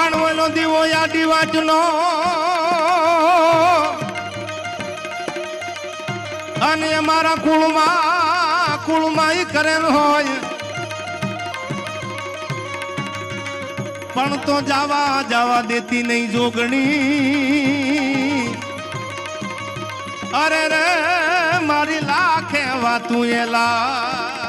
પણ દીવો યાદી વાંચનો અને અમારા કુળમાં કુળમાં ઈ કરેલ હોય. પણ તો જાવા, જવા દેતી નહીં જોગણી. અરે રે, મારી લાખે વાતું એલા.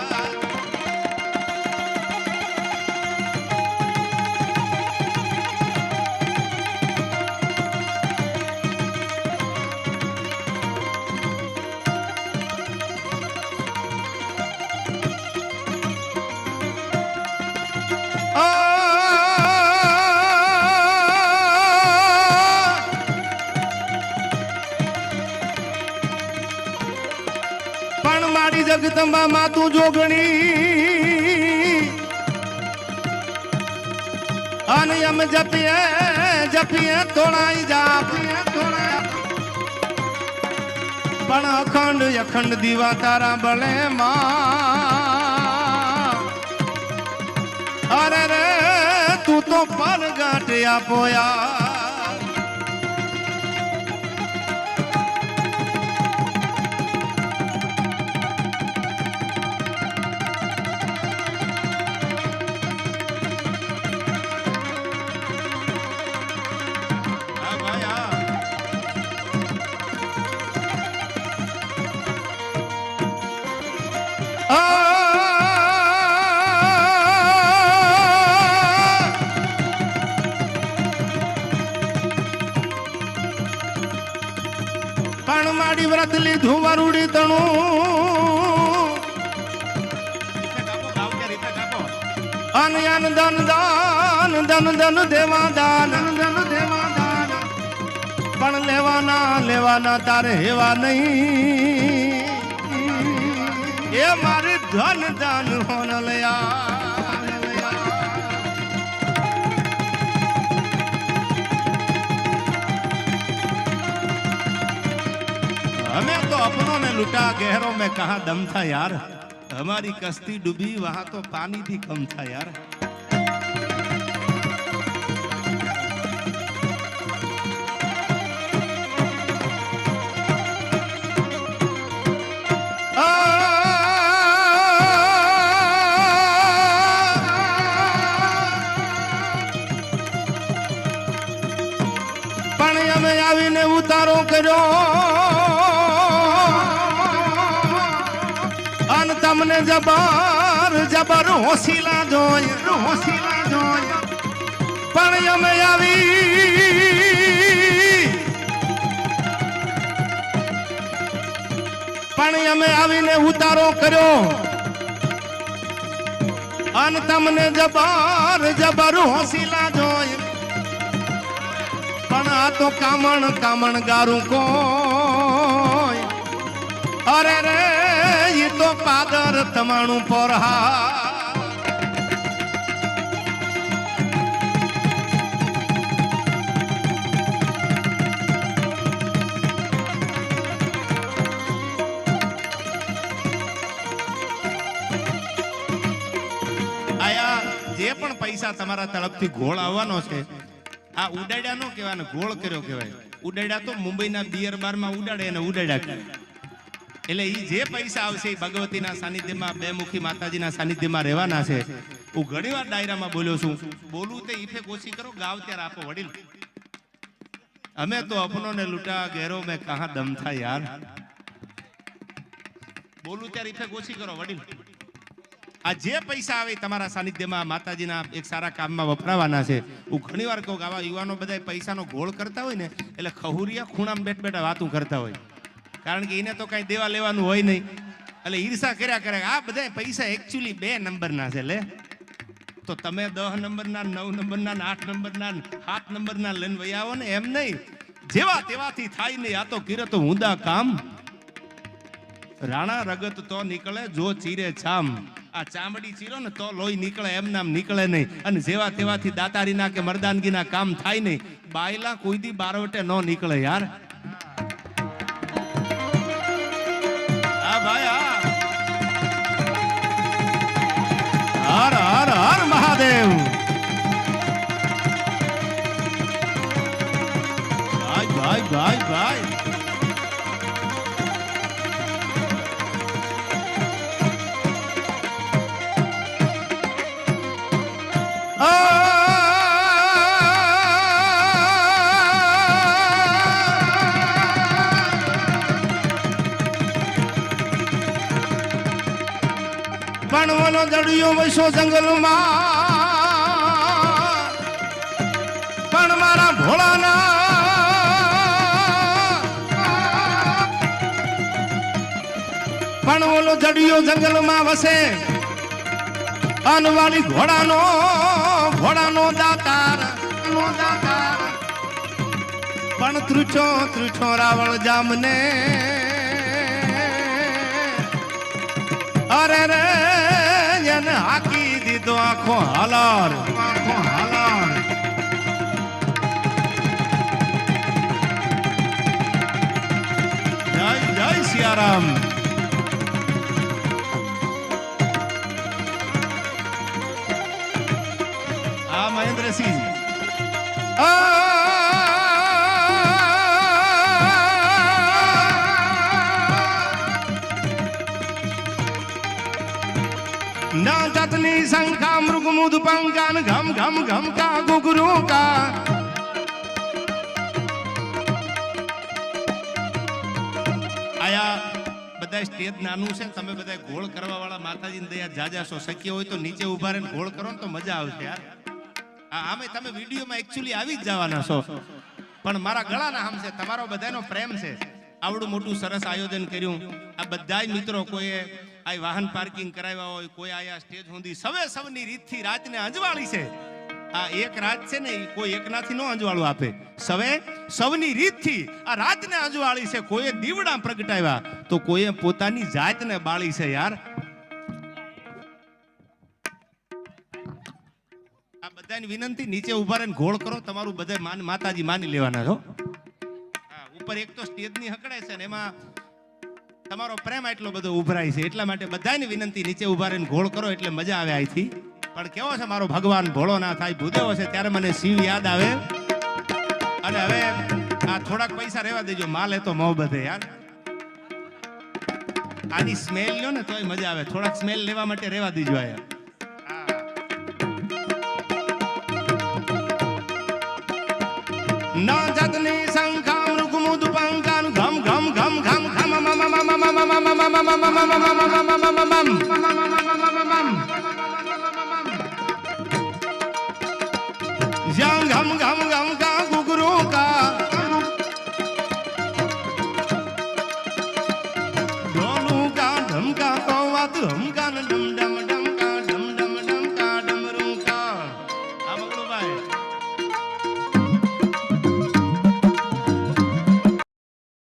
જગદંબા માતું જોગણી. અનયમ જપીએ જપીએ તોડાઈ જા પણ અખંડ અખંડ દીવા તારા બળે માં. અરે રે, તું તો પર ગાંઠ આપોયા વરુડી તણું અન અન દન દાન, ધન ધન દેવા દાન. ધન દેવા દાન પણ લેવાના લેવાના તારે હેવા નહીં. એ મારી ધન ધન હોન લયા. अपनों ने लुटा गहरों में कहा दम था यार हमारी कश्ती डूबी वहां तो पानी भी कम था यार જબર જબર, હોસીલા જોય હોસીલા જોય. પણ અમે આવી. પણ અમે આવીને ઉતારો કર્યો. અને તમને જબર જબર હોશીલા જોય. પણ આ તો કામણ કામણ ગારું કોઈ. અરે રે ઈ તો પાદર તમાણું પરહા જે પણ પૈસા તમારા તરફથી ગોળ આવવાનો છે, આ ઉડાડ્યા નો કહેવાય ગોળ કર્યો કહેવાય ઉડાડ્યા તો મુંબઈના બિયર બારમાં ઉડાડે અને ઉડાડ્યા કરે. એટલે એ જે પૈસા આવશે એ ભગવતીના સાનિધ્યમાં, બે મુખી માતાજીના સાનિધ્યમાં રહેવાના છે. હું ઘણી વાર ડાયરામાં બોલ્યો છું બોલું તે ઈફે ઓછી કરો, ગાવ ત્યારે આપો વડીલ. અમે તો અપનો ને લૂટા ગેરો મેં કહા દમ થા યાર. બોલું ત્યારે ઈફે ઓછી કરો વડીલ. આ જે પૈસા આવે તમારા સાનિધ્યમાં માતાજીના એક સારા કામમાં વપરાવાના છે. હું ઘણી વાર કહું આવા યુવાનો બધા પૈસાનો ગોળ કરતા હોય ને, એટલે ખહુરિયા ખૂણામાં બેઠ બેઠા વાતું કરતા હોય. કારણ કે એને તો કઈ દેવા લેવાનું હોય નહીં. એટલે ઈર્ષા કર્યા કરે આ બધા પૈસા એકચ્યુઅલી બે નંબરના છે, લે. તો તમે દહ નંબરના, નવ નંબરના આઠ નંબરના સાત નંબરના લઈને વહી આવો ને એમ નહીં. જેવા તેવાથી થાય નહીં. આ તો કિરતો ઊંધા કામ. રાણા રગત તો નીકળે, જો ચીરે છામ. આ ચામડી ચીરો ને તો લોહી નીકળે, એમ નામ નીકળે નહીં. અને જેવા તેવાથી દાતારીના કે મરદાનગીના કામ થાય નહીં. બાયલા કોઈ દી બારવટે ન નીકળે યાર. ભાઈ ભાઈ. ભણવાનો દડિયો વૈશો જંગલમાં પણ મારા ભોળાના પણ ઓલો જડિયો જંગલમાં વસે. અનવાળી ઘોડાનો ઘોડાનો દાતાર પણ ત્રુચો ત્રુચો રાવળ જામને. અરે રે, એને હાકી દીધો આખો હાલાર આખો હાલાર. જય જય સિયારામ. મહેન્દ્રસિંહ ના જાતની શંકા મૃગમુદ પંકાન ઘમ ઘમ ઘમ ગુગરુ કા આયા બધા સ્ટેજ નાનું છે તમે બધા ઘોળ કરવા વાળા માતાજીની દયા જાજા સો શક્ય હોય તો નીચે ઊભા રહીને ઘોળ કરો ને તો મજા આવશે યાર. આમે તમે વિડીયોમાં એકચ્યુઅલી આવી જ જવાના છો. પણ મારા ગળાના આમ છે, તમારો બધાનો પ્રેમ છે. આવડું મોટું સરસ આયોજન કર્યું. આ બધાય મિત્રો કોઈએ આ વાહન પાર્કિંગ કરાવ્યા હોય, કોઈ આયા સ્ટેજ સુધી, સવે સવની રીતથી રાતને અંજવાળી છે. આ એક રાત છે ને કોઈ એકનાથી નો અંજવાળું આપે. સવે સવની રીતથી આ રાતને અંજવાળી છે. કોઈએ દીવડા પ્રગટાવ્યા, તો કોઈએ પોતાની જાતને બાળી છે યાર. બધાની વિનંતી, નીચે ઊભા રહીને ઘોળ કરો, તમારું બધા માન માતાજી માની લેવાના છો. હા, ઉપર એક તો સ્ટેજની હકડાય છે ને એમાં તમારો પ્રેમ એટલો બધો ઉભરાય છે, એટલા માટે બધાને વિનંતી, નીચે ઊભા રહીને ઘોળ કરો એટલે મજા આવે અહીંથી પણ કેવો છે મારો ભગવાન, ભોળો ના થાય, ભૂદેવો છે, ત્યારે મને શિવ યાદ આવે. અને હવે આ થોડાક પૈસા રહેવા દેજો, માલ એ તો મોહબત યાર. આની સ્મેલ લ્યો ને તોય મજા આવે. થોડાક સ્મેલ લેવા માટે રહેવા દેજો યાર જ્યાં ઘમ ઘમ ઘમ કા ગુગરો કા ઢોલું કા ઢમકા તો વાત હમકા